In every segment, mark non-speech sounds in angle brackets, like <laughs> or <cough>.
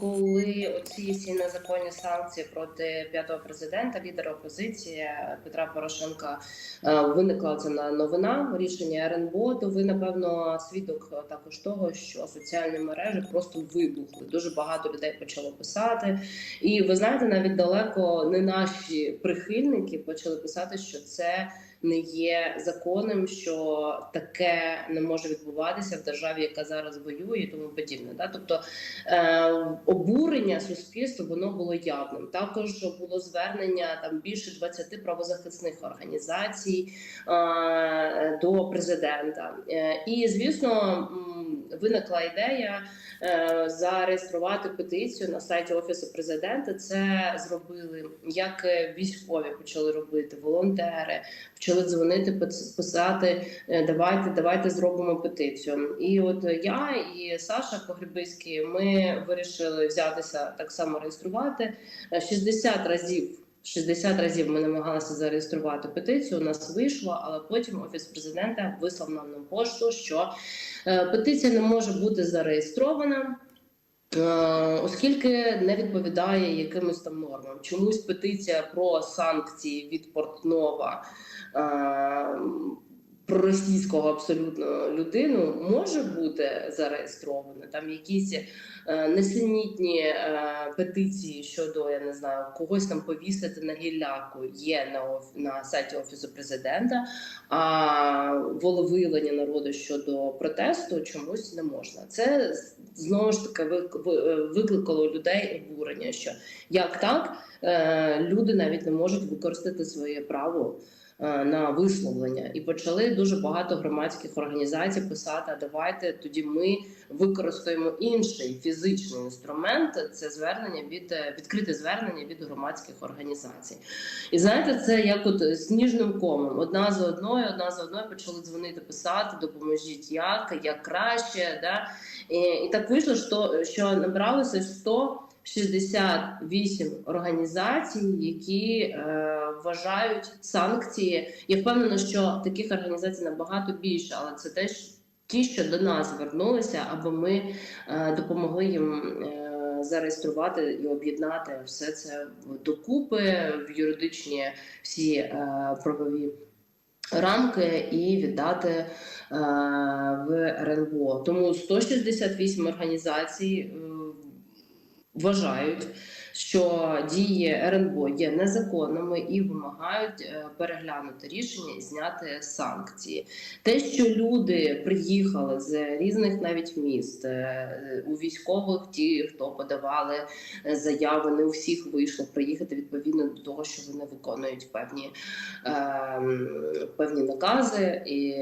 Коли оці всі незаконні санкції проти п'ятого президента, лідера опозиції Петра Порошенка е, виникла ця на- новина рішення РНБО, то ви напевно свідок також того, що соціальні мережі просто вибухли. Дуже багато людей почало писати, і ви знаєте, навіть далеко не наші прихильники почали писати, що це. Не є законним, що таке не може відбуватися в державі, яка зараз воює, і тому подібне. Да? Тобто е, обурення суспільства воно було явним. Також було звернення там більше 20 правозахисних організацій е, до президента. Е, і звісно, виникла ідея е, зареєструвати петицію на сайті офісу президента. Це зробили як військові почали робити, волонтери почали дзвонити, пис- писати. е, Давайте, давайте зробимо петицію. І от я і Саша Погребиський ми вирішили взятися так само реєструвати Е, 60 разів. 60 разів ми намагалися зареєструвати петицію. У нас вийшло, але потім офіс президента вислав нам на пошту, що е, петиція не може бути зареєстрована. Е, Оскільки не відповідає якимось там нормам, чомусь петиція про санкції від Портнова е, проросійського абсолютно людину може бути зареєстрована. Там якісь е, несенітні е, петиції щодо я не знаю когось там повісити на гілляку є на на сайті офісу президента. А волевиявлення народу щодо протесту чомусь не можна. Це знову ж таки вик- викликало людей обурення, що як так е, люди навіть не можуть використати своє право е, на висловлення, і почали дуже багато громадських організацій писати: «А давайте тоді ми використаємо інший фізичний інструмент. Це звернення від е, відкрите звернення від громадських організацій. І знаєте, це як от сніжним комом. Одна за одною, одна за одною почали дзвонити, писати, допоможіть як, як краще. Да? І, і так вийшло, що, що набралося 168 організацій, які е, вважають санкції. Я впевнена, що таких організацій набагато більше, але це теж ті, що до нас звернулися, аби ми е, допомогли їм. е, Зареєструвати і об'єднати все це докупи в юридичні всі е, правові рамки і віддати е, в РНБО. Тому 168 організацій е, вважають, що дії РНБО є незаконними і вимагають е, переглянути рішення і зняти санкції. Те, що люди приїхали з різних навіть міст е, у військових, ті, хто подавали е, заяви, не у всіх вийшло приїхати відповідно до того, що вони виконують певні, ем, певні накази і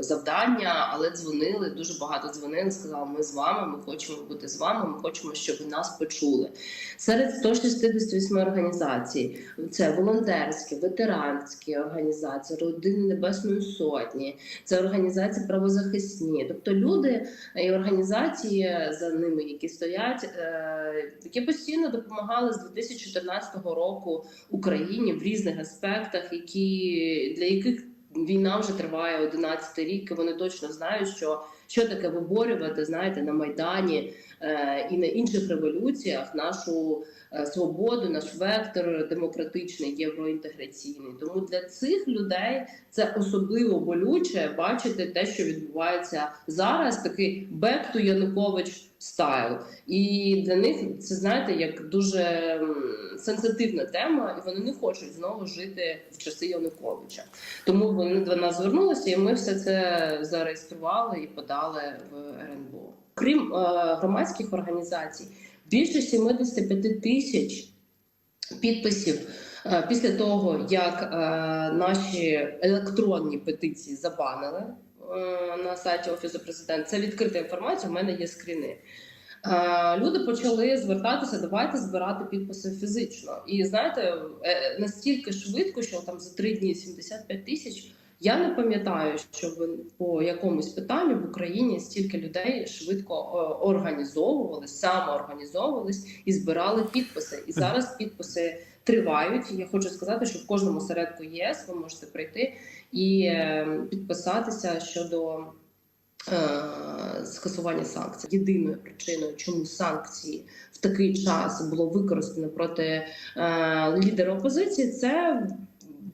завдання, але дзвонили дуже багато дзвонили. Сказали, ми з вами, ми хочемо бути з вами. Ми хочемо, щоб ви нас почули. Серед 168 організацій це волонтерські, ветеранські організації, родини Небесної Сотні, це організації правозахисні, тобто люди і організації за ними, які стоять, е, які постійно допомагали з 2014 року Україні в різних аспектах, які для яких війна вже триває 11 рік. і Вони точно знають, що що таке виборювати, знаєте, на майдані е, і на інших революціях нашу е, свободу, наш вектор демократичний, євроінтеграційний. Тому для цих людей це особливо болюче бачити те, що відбувається зараз. Такий back to Янукович стайл. І для них це знаєте як дуже сенситивна тема, і вони не хочуть знову жити в часи Януковича. Тому вони до нас звернулися, і ми все це зареєстрували і подали в РНБО. Крім е, громадських організацій, більше 75 тисяч підписів. е, Після того, як е, наші електронні петиції забанили на сайті Офісу президента, це відкрита інформація. У мене є скріни. Е, Люди почали звертатися, давайте збирати підписи фізично. І знаєте, е, настільки швидко, що там за три дні 75 тисяч. Я не пам'ятаю, щоб по якомусь питанню в Україні стільки людей швидко е, організовувались, самоорганізовувались і збирали підписи. І <laughs> зараз підписи тривають. Я хочу сказати, що в кожному середку ЄС ви можете прийти і е, підписатися щодо е, скасування санкцій. Єдиною причиною, чому санкції в такий час було використано проти е, лідера опозиції, це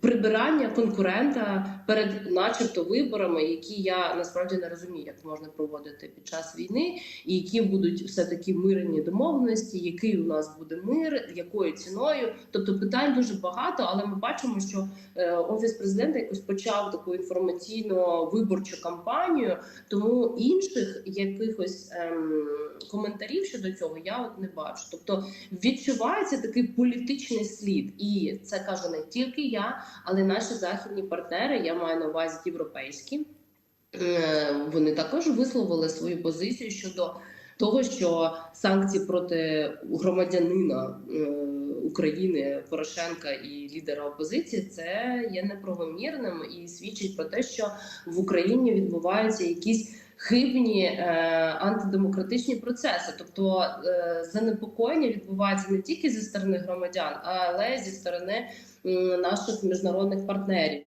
прибирання конкурента перед, начебто, виборами, які я насправді не розумію, як можна проводити під час війни, і які будуть все таки мирні домовленості, який у нас буде мир, якою ціною. Тобто питань дуже багато, але ми бачимо, що е, офіс президента якось почав таку інформаційно виборчу кампанію, тому інших якихось ем, коментарів щодо цього я от не бачу. Тобто відчувається такий політичний слід, і це кажу не тільки я, але наші західні партнери. Я маю на увазі європейські. е, Вони також висловили свою позицію щодо того, що санкції проти громадянина е, України Порошенка і лідера опозиції це є неправомірним і свідчить про те, що в Україні відбуваються якісь хибні е, антидемократичні процеси. Тобто е, занепокоєння відбувається не тільки зі сторони громадян, але й зі сторони м, наших міжнародних партнерів.